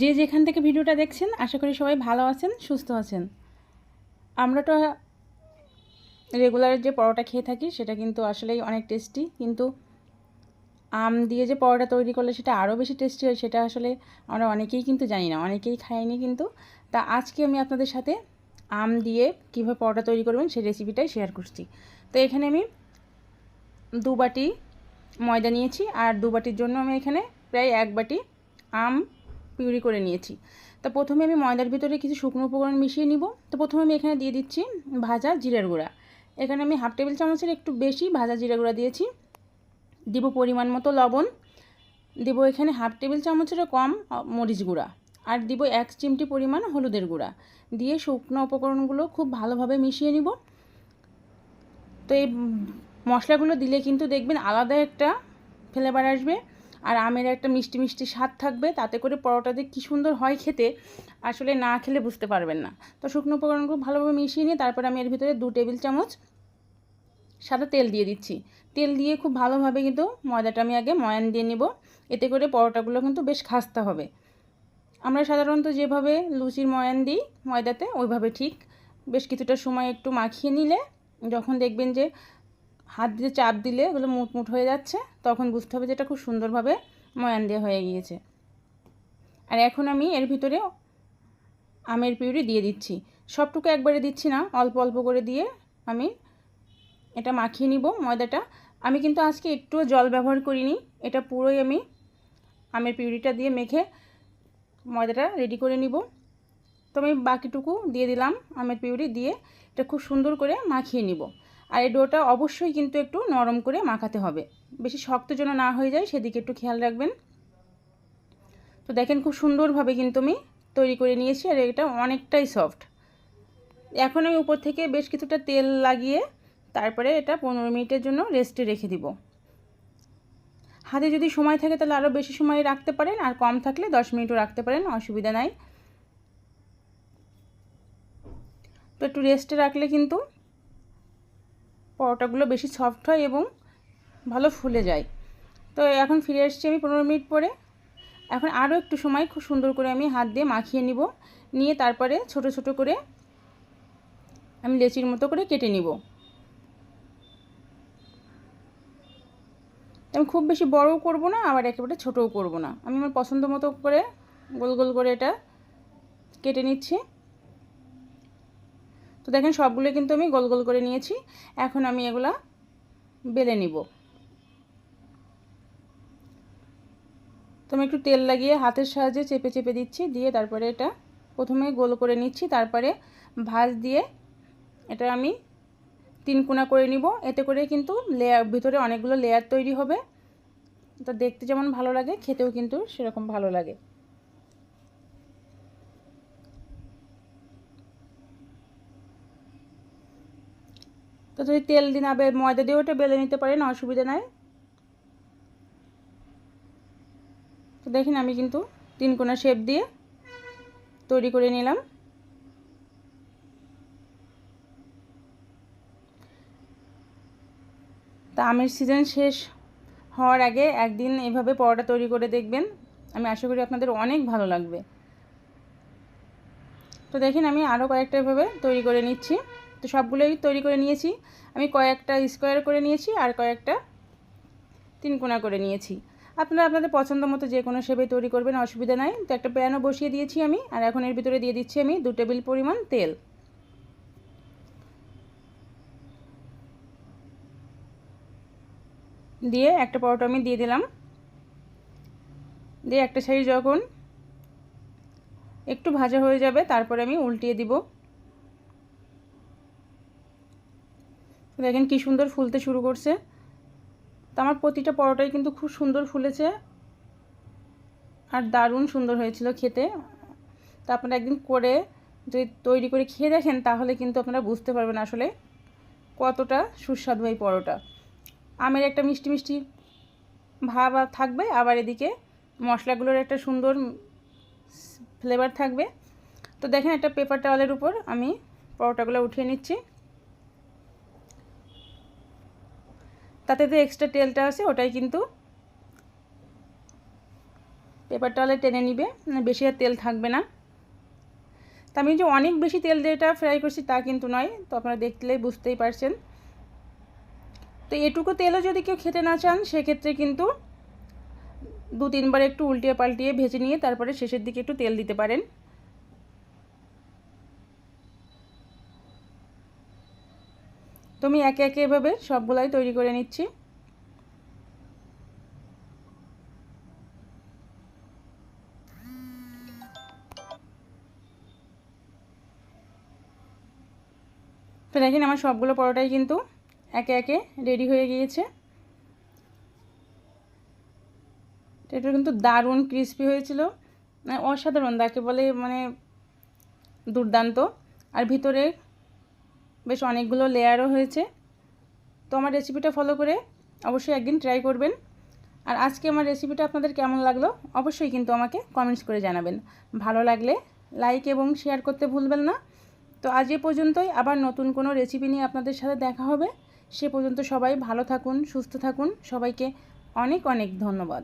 যে যেখান থেকে ভিডিওটা দেখছেন, আশা করি সবাই ভালো আছেন, সুস্থ আছেন। আমরা তো রেগুলার যে পরোটা খেয়ে থাকি, সেটা কিন্তু আসলেই অনেক টেস্টি কিন্তু আম দিয়ে যে পরোটা তৈরি করলে সেটা আরও বেশি টেস্টি হয়, সেটা আসলে আমরা অনেকেই কিন্তু জানি না, অনেকেই খাইনি কিন্তু। তা আজকে আমি আপনাদের সাথে আম দিয়ে কীভাবে পরোটা তৈরি করবেন, সেই রেসিপিটাই শেয়ার করছি। তো এখানে আমি দু বাটি ময়দা নিয়েছি, আর দু বাটির জন্য আমি এখানে প্রায় এক বাটি আম পিউরি করে নিয়েছি। তা প্রথমে আমি ময়দার ভিতরে কিছু শুকনো উপকরণ মিশিয়ে নিব। তো প্রথমে আমি এখানে দিয়ে দিচ্ছি ভাজা জিরের গুঁড়া। এখানে আমি হাফ টেবিল চামচের একটু বেশি ভাজা জিরা গুঁড়া দিয়েছি। দিব পরিমাণ মতো লবণ। দিব এখানে হাফ টেবিল চামচেরও কম মরিচ গুঁড়া। আর দিব এক চিমটি পরিমাণ হলুদের গুঁড়া। দিয়ে শুকনো উপকরণগুলো খুব ভালোভাবে মিশিয়ে নিব। তো এই মশলাগুলো দিলে কিন্তু দেখবেন আলাদা একটা ফ্লেভার আসবে। আর আমের একটা মিষ্টি মিষ্টি স্বাদ থাকবে, তাতে করে পরোটা দিয়ে কী সুন্দর হয় খেতে, আসলে না খেলে বুঝতে পারবেন না। তো শুকনো উপকরণগুলো ভালোভাবে মিশিয়ে নিয়ে তারপরে আমি এর ভিতরে দু টেবিল চামচ সাদা তেল দিয়ে দিচ্ছি। তেল দিয়ে খুব ভালোভাবে কিন্তু ময়দাটা আমি আগে ময়ান দিয়ে নিব, এতে করে পরোটাগুলো কিন্তু বেশ খাস্তা হবে। আমরা সাধারণত যেভাবে লুচির ময়ান দিই ময়দাতে, ওইভাবে ঠিক। বেশ কিছুটা সময় একটু মাখিয়ে নিলে, যখন দেখবেন যে হাত দিয়ে চাপ দিলে ওগুলো মুট মুট হয়ে যাচ্ছে, তখন বুঝতে হবে যে এটা খুব সুন্দরভাবে ময়ান দেওয়া হয়ে গিয়েছে। আর এখন আমি এর ভিতরে আমের পিউরি দিয়ে দিচ্ছি। সবটুকু একবারে দিচ্ছি না, অল্প অল্প করে দিয়ে আমি এটা মাখিয়ে নিব ময়দাটা। আমি কিন্তু আজকে একটুও জল ব্যবহার করিনি, এটা পুরোই আমি আমের পিউরিটা দিয়ে মেখে ময়দাটা রেডি করে নিব। তো আমি বাকিটুকু দিয়ে দিলাম আমের পিউরি দিয়ে, এটা খুব সুন্দর করে মাখিয়ে নিব। আর এই ডোটা অবশ্যই কিন্তু একটু নরম করে মাখাতে হবে। বেশি শক্ত যেন না হয়ে যায়, সেদিকে একটু খেয়াল রাখবেন। তো দেখেন খুব সুন্দরভাবে কিন্তু আমি তৈরি করে নিয়েছি, আর এটা অনেকটাই সফট। এখন আমি উপর থেকে বেশ কিছুটা তেল লাগিয়ে তারপরে এটা পনেরো মিনিটের জন্য রেস্টে রেখে দিব। হাতে যদি সময় থাকে তাহলে আরও বেশি সময় রাখতে পারেন, আর কম থাকলে দশ মিনিটও রাখতে পারেন, অসুবিধা নাই। তো একটু রেস্টে রাখলে কিন্তু পরোটাগুলো বেশি সফট হয় এবং ভালো ফুলে যায়। তো এখন ফিরে এসেছি আমি পনেরো মিনিট পরে। এখন আরও একটু সময় খুব সুন্দর করে আমি হাত দিয়ে মাখিয়ে নিব। নিয়ে তারপরে ছোট ছোট করে আমি লেচির মতো করে কেটে নিব। আমি খুব বেশি বড়ও করব না, আবার একেবারে ছোটও করব না। আমি আমার পছন্দ মতো করে গোল গোল করে এটা কেটে নিচ্ছি। তো দেখেন সবগুলো কিন্তু আমি গোল গোল করে নিয়েছি। এখন আমি এগুলা বেলে নিব। তো আমি একটু তেল লাগিয়ে হাতের সাহায্যে চেপে চেপে দিচ্ছি, দিয়ে তারপরে এটা প্রথমে গোল করে নিচ্ছি, তারপরে ভাজ দিয়ে এটা আমি তিন কোনা করে নিব। এতে করে কিন্তু লেয়ার ভিতরে অনেকগুলো লেয়ার তৈরি হবে। তো দেখতে যেমন ভালো লাগে, খেতেও কিন্তু সেরকম ভালো লাগে। তো যদি তেল দিন আবে ময়দা দিয়ে ওটা বেলে নিতে পারেন, অসুবিধা নাই। তো দেখেন আমি কিন্তু তিন কোনা শেপ দিয়ে তৈরি করে নিলাম। তা আমের সিজন শেষ হওয়ার আগে একদিন এভাবে পরোটা তৈরি করে দেখবেন। আমি আশা করি আপনাদের অনেক ভালো লাগবে। তো দেখেন আমি আরও কয়েকটা এভাবে তৈরি করে নিচ্ছি। তো সবগুলোই তৈরি করে নিয়েছি। আমি কয়েকটা স্কোয়ার করে নিয়েছি আর কয়েকটা তিন কোনা করে নিয়েছি। আপনারা আপনাদের পছন্দ মতো যে কোনো শেপে তৈরি করবেন, অসুবিধা নাই। তো একটা প্যানও বসিয়ে দিয়েছি আমি, আর এখন এর ভিতরে দিয়ে দিচ্ছি আমি দু টেবিল পরিমাণ তেল। দিয়ে একটা পরোটা আমি দিয়ে দিলাম। দিয়ে একটা সাইজ যখন একটু ভাজা হয়ে যাবে, তারপরে আমি উল্টিয়ে দিব। দেখেন কি সুন্দর ফুলতে শুরু করছে। তো আমার প্রতিটা পরোটাই কিন্তু খুব সুন্দর ফুলেছে। আর দারুণ সুন্দর হয়েছিল খেতে। তা আপনারা একদিন করে যদি তৈরি করে খেয়ে দেখেন, তাহলে কিন্তু আপনারা বুঝতে পারবেন আসলে কতটা সুস্বাদু এই পরোটা। আমের একটা মিষ্টি মিষ্টি ভাব থাকবে, আবার এদিকে মশলাগুলোর একটা সুন্দর ফ্লেভার থাকবে। তো দেখেন একটা পেপার টাওয়ালের উপর আমি পরোটাগুলো উঠিয়ে নিচ্ছি। তাতে যে এক্সট্রা তেলটা আছে, ওটাই কিন্তু পেপার টালে টেনে নিবে। মানে বেশি আর তেল থাকবে না। তা আমি যে অনেক বেশি তেল দিয়ে এটা ফ্রাই করছি তা কিন্তু নয়, তো আপনারা দেখলেই বুঝতেই পারছেন। তো এটুকু তেলও যদি কেউ খেতে না চান, সেক্ষেত্রে কিন্তু দু তিনবার একটু উল্টিয়ে পাল্টিয়ে ভেজে নিয়ে তারপরে শেষের দিকে একটু তেল দিতে পারেন। তো আমি একে একে এভাবে সবগুলাই তৈরি করে নিচ্ছি। তো দেখেন আমার সবগুলো পরোটাই কিন্তু একে একে রেডি হয়ে গিয়েছে। এটা কিন্তু দারুণ ক্রিস্পি হয়েছিল। মানে অসাধারণ তাকে বলে মানে দুর্দান্ত। আর ভিতরে বেশ অনেকগুলো লেয়ারও হয়েছে। তো আমার রেসিপিটা ফলো করে অবশ্যই একদিন ট্রাই করবেন। আর আজকে আমার রেসিপিটা আপনাদের কেমন লাগল অবশ্যই কিন্তু আমাকে কমেন্টস করে জানাবেন। ভালো লাগলে লাইক এবং শেয়ার করতে ভুলবেন না। তো আজ এ পর্যন্তই, আবার নতুন কোনো রেসিপি নিয়ে আপনাদের সাথে দেখা হবে। সে পর্যন্ত সবাই ভালো থাকুন, সুস্থ থাকুন। সবাইকে অনেক অনেক ধন্যবাদ।